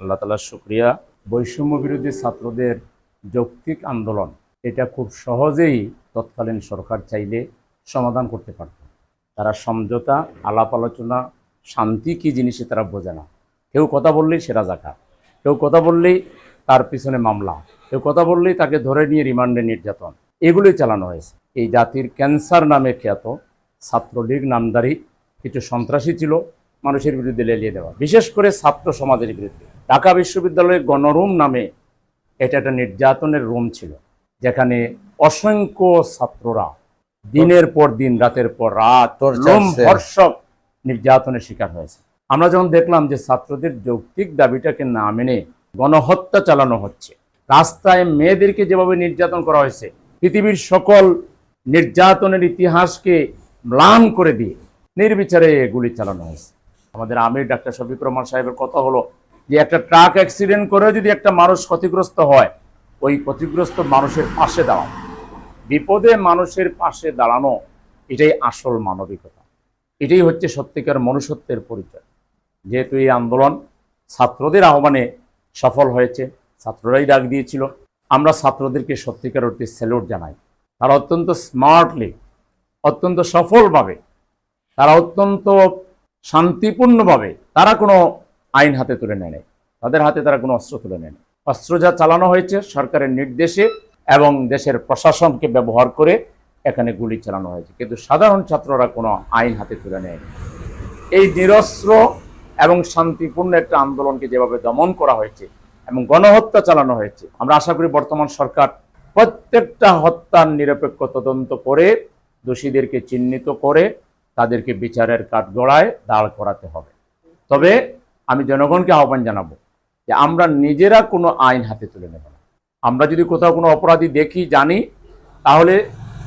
আল্লাহ তালার শুক্রিয়া। বৈষম্য বিরোধী ছাত্রদের যৌক্তিক আন্দোলন, এটা খুব সহজেই তৎকালীন সরকার চাইলে সমাধান করতে পারত। তারা সমঝোতা, আলাপ আলোচনা, শান্তি কী জিনিসে তারা বোঝে না। কেউ কথা বললেই সেরা জাকা কেউ কথা বললেই তার পিছনে মামলা, কেউ কথা বললেই তাকে ধরে নিয়ে রিমান্ডে নির্যাতন, এগুলোই চালানো হয়েছে। এই জাতির ক্যান্সার নামে খ্যাত ছাত্রলীগ নামদারি, কিছু সন্ত্রাসী ছিল, মানুষের বিরুদ্ধে লেলিয়ে দেওয়া, বিশেষ করে ছাত্র সমাজের বিরুদ্ধে। ঢাকা বিশ্ববিদ্যালয়ের গণরুম নামে এটা একটা নির্যাতনের রুম ছিল যেখানে অসংখ্য ছাত্ররা দিনের পর দিন রাতের পর রাত Torture লোম cell। ভর্ষক নির্যাতনের শিকার হয়েছে আমরা যখন দেখলাম যে ছাত্রদের যৌক্তিক দাবিটাকে না মেনে গণহত্যা চালানো হচ্ছে রাস্তায় মেয়েদেরকে যেভাবে নির্যাতন করা হয়েছে পৃথিবীর সকল নির্যাতনের ইতিহাসকে ম্লান করে দিয়ে নির্বিচারে গুলি চালানো হয়েছে আমাদের আমির ডাক্তার শফিক রহমান সাহেবের কথা হলো যে একটা ট্রাক অ্যাক্সিডেন্ট করে যদি একটা মানুষ ক্ষতিগ্রস্ত হয়, ওই ক্ষতিগ্রস্ত মানুষের পাশে দাঁড়ানো। বিপদে মানুষের পাশে দাঁড়ানো, এটাই আসল মানবিকতা। এটাই হচ্ছে সত্যিকার মনুষ্যত্বের পরিচয়। যেহেতু এই আন্দোলন ছাত্রদের আহ্বানে সফল হয়েছে, ছাত্ররাই ডাক দিয়েছিল। আমরা ছাত্রদেরকে সত্যিকার অর্থে স্যালুট জানাই। তারা অত্যন্ত স্মার্টলি, অত্যন্ত সফলভাবে, তারা অত্যন্ত শান্তিপূর্ণভাবে, তারা কোনো আইন হাতে তুলে নেয় তাদের হাতে তারা কোনো অস্ত্র তুলে নেয় অস্ত্র যা চালানো হয়েছে সরকারের নির্দেশে এবং দেশের প্রশাসনকে ব্যবহার করে এখানে গুলি চালানো হয়েছে। কিন্তু সাধারণ ছাত্ররা কোনো আইন হাতে তুলে নেয়নি এই নিরস্ত্র এবং শান্তিপূর্ণ একটা আন্দোলনকে যেভাবে দমন করা হয়েছে এবং গণহত্যা চালানো হয়েছে, আমরা আশা করি বর্তমান সরকার প্রত্যেকটা হত্যার নিরপেক্ষ তদন্ত করে, দোষীদেরকে চিহ্নিত করে, তাদেরকে বিচারের কাঠগড়ায় দাঁড় করাতে হবে। তবে আমি জনগণকে আহ্বান জানাব যে আমরা নিজেরা কোনো আইন হাতে তুলে নেব না। আমরা যদি কোথাও কোনো অপরাধী দেখি, জানি, তাহলে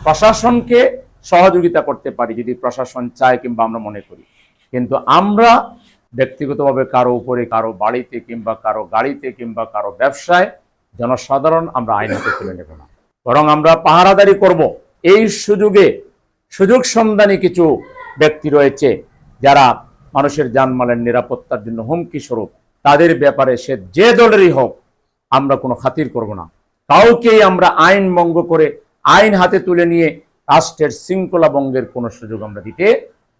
প্রশাসনকে সহযোগিতা করতে পারি, যদি প্রশাসন চায় কিংবা আমরা মনে করি। কিন্তু আমরা ব্যক্তিগতভাবে কারও উপরে, কারও বাড়িতে কিংবা কারও গাড়িতে কিংবা কারও ব্যবসায় জনসাধারণ আমরা আইন হাতে তুলে নেব না। বরং আমরা পাহারাদারি করব। এই সুযোগে সুযোগ সন্ধানী কিছু ব্যক্তি রয়েছে যারা মানুষের জানমালের নিরাপত্তার জন্য হুমকি স্বরূপ, তাদের ব্যাপারে সে যে দলেরই হোক, আমরা কোনো খাতির করব না। কাউকেই আমরা আইন ভঙ্গ করে, আইন হাতে তুলে নিয়ে রাষ্ট্রের শৃঙ্খলা ভঙ্গের কোনো সুযোগ আমরা দিতে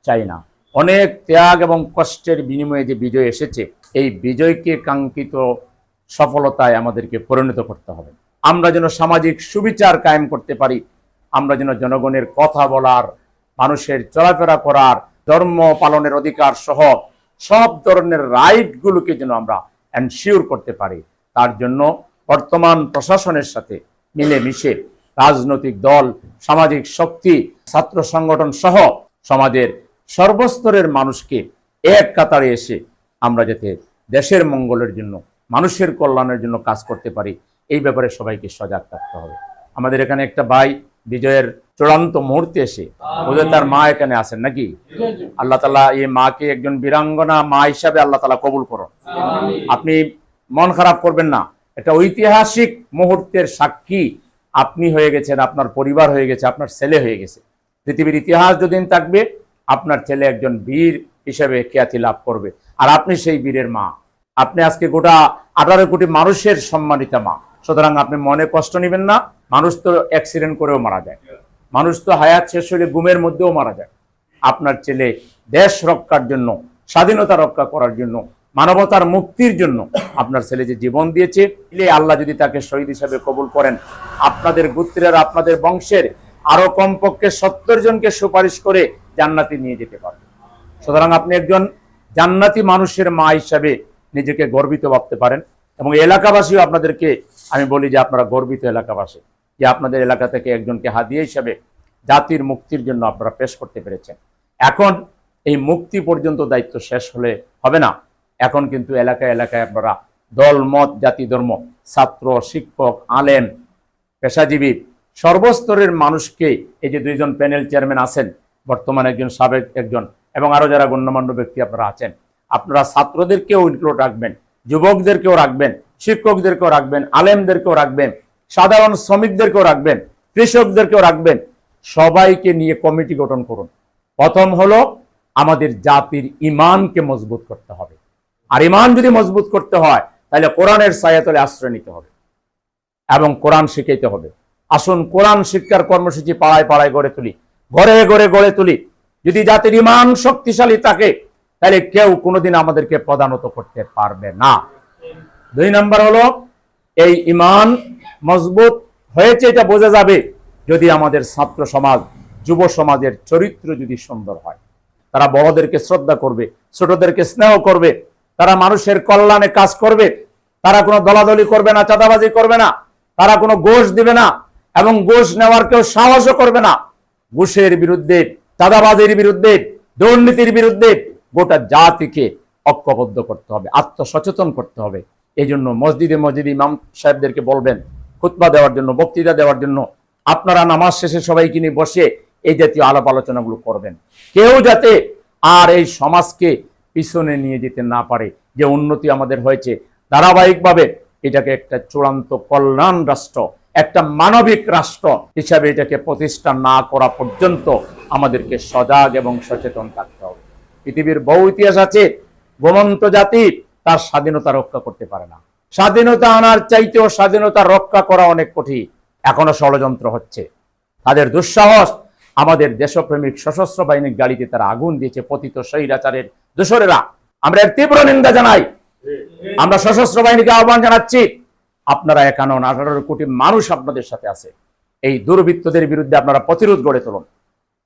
চাই না। অনেক ত্যাগ এবং কষ্টের বিনিময়ে যে বিজয় এসেছে, এই বিজয়কে কাঙ্ক্ষিত সফলতায় আমাদেরকে পরিণত করতে হবে। আমরা যেন সামাজিক সুবিচার কায়েম করতে পারি, আমরা যেন জনগণের কথা বলার, মানুষের চলাফেরা করার ধর্ম পালনের অধিকার সহ সব ধরনের রাইটগুলোকে যেন আমরা এনশিওর করতে পারি। তার জন্য বর্তমান প্রশাসনের সাথে মিলেমিশে রাজনৈতিক দল, সামাজিক শক্তি, ছাত্র সংগঠন সহ সমাজের সর্বস্তরের মানুষকে এক কাতারে এসে আমরা যাতে দেশের মঙ্গলের জন্য, মানুষের কল্যাণের জন্য কাজ করতে পারি, এই ব্যাপারে সবাইকে সজাগ থাকতে হবে। আমাদের এখানে একটা ভাই, বিজয়ের চূড়ান্ত মুহূর্তে এসে ওদের তার মা এখানে আছেন নাকি? আল্লাহ তালা এই মাকে একজন বীরাঙ্গনা মা হিসাবে আল্লাহ তালা কবুল করুন। আপনি মন খারাপ করবেন না একটা ঐতিহাসিক মুহূর্তের সাক্ষী। আপনি হয়ে গেছেন আপনার পরিবার হয়ে গেছে আপনার ছেলে হয়ে গেছে। পৃথিবীর ইতিহাস যদিন থাকবে আপনার ছেলে একজন বীর হিসেবে খ্যাতি লাভ করবে। আর আপনি সেই বীরের মা। আপনি আজকে গোটা আঠারো কোটি মানুষের সম্মানিতা মা। সুতরাং আপনি মনে কষ্ট নেবেন না মানুষ তো অ্যাক্সিডেন্ট করেও মারা যায়। মানুষ তো হায়াত শেষ হলে গুমের মধ্যেও মারা যায়। আপনার ছেলে দেশ রক্ষার জন্য, স্বাধীনতা রক্ষা করার জন্য, মানবতার মুক্তির জন্য আপনার ছেলে যে জীবন দিয়েছে আল্লাহ যদি তাকে শহীদ হিসাবে কবুল করেন, আপনাদের গোত্রের, আপনাদের বংশের আরও কমপক্ষে সত্তর জনকে সুপারিশ করে জান্নাতি নিয়ে যেতে পারবে। সুতরাং আপনি একজন জান্নাতি মানুষের মা হিসাবে নিজেকে গর্বিত ভাবতে পারেন এবং এলাকাবাসীও আপনাদেরকে আমি বলি যে আপনারা গর্বিত এলাকাবাসী, যে আপনাদের এলাকা থেকে একজনকে হাদিয়া হিসাবে জাতির মুক্তির জন্য আপনারা পেশ করতে পেরেছেন। এখন এই মুক্তি পর্যন্ত দায়িত্ব শেষ হলে হবে না। এখন কিন্তু এলাকায় এলাকায় আপনারা দল, মত, জাতি, ধর্ম, ছাত্র, শিক্ষক, আলেম, পেশাজীবী সর্বস্তরের মানুষকে এই যে দুইজন প্যানেল চেয়ারম্যান আছেন, বর্তমানে একজন সাবেক একজন এবং আরও যারা গণ্যমান্য ব্যক্তি আপনারা আছেন, আপনারা ছাত্রদেরকেও ইনক্লুড রাখবেন, যুবকদেরকেও রাখবেন, শিক্ষকদেরকেও রাখবেন, আলেমদেরকেও রাখবেন, সাধারণ শ্রমিকদেরকেও রাখবেন, কৃষকদেরকেও রাখবেন সবাইকে নিয়ে কমিটি গঠন করুন। প্রথম হলো আমাদের জাতির ইমানকে মজবুত করতে হবে। আর ইমান যদি মজবুত করতে হয়, তাহলে কোরআনের ছায়াতলে আশ্রয় নিতে হবে এবং কোরআন শিখাইতে হবে। আসুন কোরআন শিক্ষার কর্মসূচি পাড়ায় পাড়ায় গড়ে তুলি, ঘরে ঘরে গড়ে তুলি। যদি জাতির ইমান শক্তিশালী থাকে, তাহলে কেউ কোনোদিন আমাদেরকে প্রদানত করতে পারবে না। দুই নম্বর হলো, এই ইমান মজবুত হয়েছে এটা বোঝা যাবে যদি আমাদের ছাত্র সমাজ, যুব সমাজের চরিত্র যদি সুন্দর হয়, তারা বড়দেরকে শ্রদ্ধা করবে, ছোটদেরকে স্নেহ করবে, তারা মানুষের কল্যাণে কাজ করবে, তারা কোনো দলাদলি করবে না, চাঁদাবাজি করবে না, তারা কোনো ঘোষ দিবে না এবং ঘোষ নেওয়ার কেউ সাহসও করবে না। ঘুষের বিরুদ্ধে, চাঁদাবাজির বিরুদ্ধে, দুর্নীতির বিরুদ্ধে গোটা জাতিকে ঐক্যবদ্ধ করতে হবে, আত্মসচেতন করতে হবে। এই জন্য মসজিদে মসজিদে ইমাম সাহেবদেরকে বলবেন, খুতবা দেওয়ার জন্য, বক্তৃতা দেওয়ার জন্য আপনারা নামাজ শেষে সবাইকে নিয়ে বসে এই জাতীয় আলাপ আলোচনাগুলো করবেন। কেউ যাতে আর এই সমাজকে পিছনে নিয়ে যেতে না পারে, যে উন্নতি আমাদের হয়েছে, ধারাবাহিকভাবে এটাকে একটা চূড়ান্ত কল্যাণ রাষ্ট্র, একটা মানবিক রাষ্ট্র হিসাবে এটাকে প্রতিষ্ঠা না করা পর্যন্ত আমাদেরকে সজাগ এবং সচেতন থাকতে হবে। পৃথিবীর বহু ইতিহাস আছে, গোমন্ত জাতি তার স্বাধীনতা রক্ষা করতে পারে না। স্বাধীনতা আনার চাইতেও স্বাধীনতা রক্ষা করা অনেক কঠিন। এখনও ষড়যন্ত্র হচ্ছে। তাদের দুঃসাহস, আমাদের দেশপ্রেমিক সশস্ত্র বাহিনীর গাড়িতে তারা আগুন দিয়েছে, পতিত স্বৈরাচারের দোসরেরা আমরা এর তীব্র নিন্দা জানাই। আমরা সশস্ত্র বাহিনীকে আহ্বান জানাচ্ছি, আপনারা একান্ন আঠারো কোটি মানুষ আপনাদের সাথে আছে। এই দুর্বৃত্তদের বিরুদ্ধে আপনারা প্রতিরোধ গড়ে তুলুন।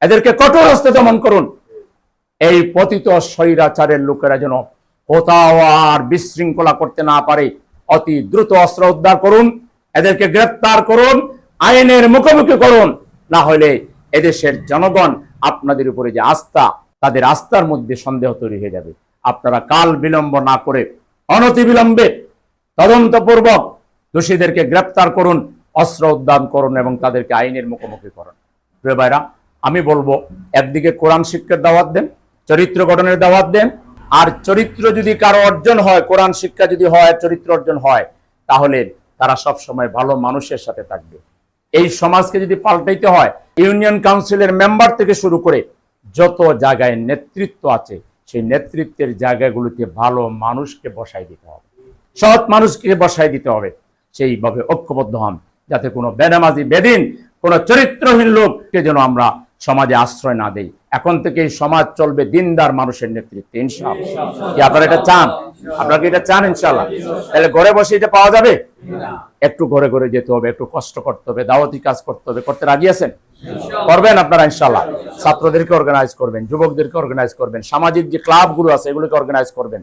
এদেরকে কঠোর হস্তে দমন করুন। এই পতিত স্বৈরাচারের লোকেরা যেন কোথাও আর বিশৃঙ্খলা করতে না পারে, অতি দ্রুত অস্ত্র উদ্ধার করুন। এদেরকে গ্রেফতার করুন, আইনের মুখোমুখি করুন। না হলে এদেশের জনগণ আপনাদের উপরে যে আস্থা, তাদের আস্থার মধ্যে সন্দেহ তৈরি হয়ে যাবে। আপনারা কাল বিলম্ব না করে অনতি বিলম্বে তদন্তপূর্বক দোষীদেরকে গ্রেপ্তার করুন, অস্ত্র উদ্যান করুন এবং তাদেরকে আইনের মুখোমুখি করুন। প্রিয় ভাইরা, আমি বলব, একদিকে কোরআন শিক্ষার দাওয়াত দেন, চরিত্র গঠনের দাওয়াত দেন। আর চরিত্র যদি কারও অর্জন হয়, কোরআন শিক্ষা যদি হয়, চরিত্র অর্জন হয়, তাহলে তারা সব সময় ভালো মানুষের সাথে থাকবে। এই সমাজকে যদি পাল্টাইতে হয়, ইউনিয়ন কাউন্সিলের মেম্বার থেকে শুরু করে যত জায়গায় নেতৃত্ব আছে, সেই নেতৃত্বের জায়গাগুলোতে ভালো মানুষকে বসাই দিতে হবে। সৎ মানুষকে বসাই দিতে হবে। সেইভাবে ঐক্যবদ্ধ হন। যাতে কোনো বেনামাজি বেদিন, কোনো চরিত্রহীন লোককে যেন আমরা সমাজে আশ্রয় না দেই। এখন থেকে সমাজ চলবে দিনদার মানুষের নেতৃত্বে, ইনশাআল্লাহ। আপনারা এটা চান? আপনারা কি এটা চান, ইনশাআল্লাহ? তাহলে ঘরে বসে এটা পাওয়া যাবে? একটু ঘরে ঘরে যেতে হবে, একটু কষ্ট করতে হবে, দাওয়াতি কাজ করতে হবে। করতে রাজি আছেন? করবেন আপনারা, ইনশাআল্লাহ। ছাত্রদেরকে অর্গানাইজ করবেন, যুবকদেরকে অর্গানাইজ করবেন, সামাজিক যে ক্লাবগুলো আছে, এগুলোকে অর্গানাইজ করবেন।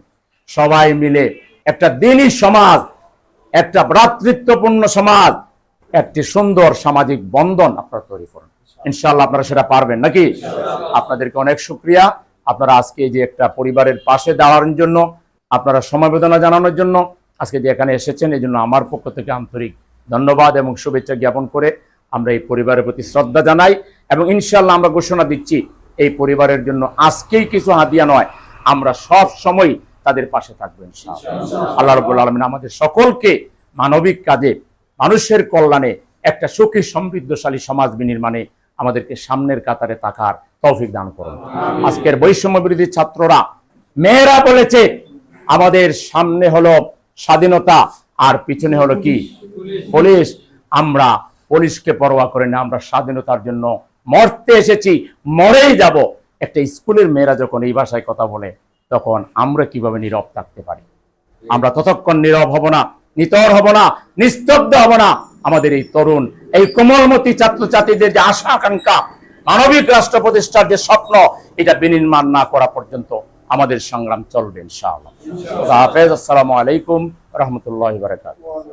সবাই মিলে একটা দিনই সমাজ, একটা ভ্রাতৃত্বপূর্ণ সমাজ, একটি সুন্দর সামাজিক বন্ধন আপনারা তৈরি করুন। ইনশাআল্লাহ আপনারা সেটা পারবেন, নাকি? আপনাদেরকে অনেক শুক্রিয়া। আপনারা আজকে যে একটা পরিবারের পাশে দাঁড়ানোর জন্য, আপনারা সমবেদনা জানানোর জন্য আজকে যে এখানে এসেছেন এই জন্য আমার পক্ষ থেকে আন্তরিক ধন্যবাদ এবং শুভেচ্ছা জ্ঞাপন করে আমরা এই পরিবারের প্রতি শ্রদ্ধা জানাই এবং ইনশাল্লাহ আমরা ঘোষণা দিচ্ছি, এই পরিবারের জন্য আজকেই কিছু হাতিয়া নয়, আমরা সব সময় তাদের পাশে থাকব আল্লাহ রবুল আলমিন আমাদের সকলকে মানবিক কাজে, মানুষের কল্যাণে একটা সুখী, সমৃদ্ধশালী সমাজ বিনির্মাণে আমাদেরকে সামনের কাতারে তাকার তৌফিক দান করুন। আজকের বৈষম্য বিরোধী ছাত্ররা, মেয়েরা বলেছে, আমাদের সামনে হলো স্বাধীনতা, আর পিছনে হলো কি? পুলিশ। আমরা পুলিশকে পরোয়া করে না, আমরা স্বাধীনতার জন্য মরতে এসেছি, মরেই যাব। একটা স্কুলের মেয়েরা যখন এই ভাষায় কথা বলে, তখন আমরা কীভাবে নীরব থাকতে পারি? আমরা ততক্ষণ নীরব হব না, নিতর হব না, নিস্তব্ধ হব না। আমাদের এই তরুণ, এই কোমলমতি ছাত্রছাত্রীদের যে আশা, আকাঙ্ক্ষা, মানবিক রাষ্ট্র প্রতিষ্ঠার যে স্বপ্ন, এটা বিনির্মাণ না করা পর্যন্ত আমাদের সংগ্রাম চলবে ইনশাআল্লাহ। হাফেজ। আসসালামু আলাইকুম রহমতুল্লাহ বারকাত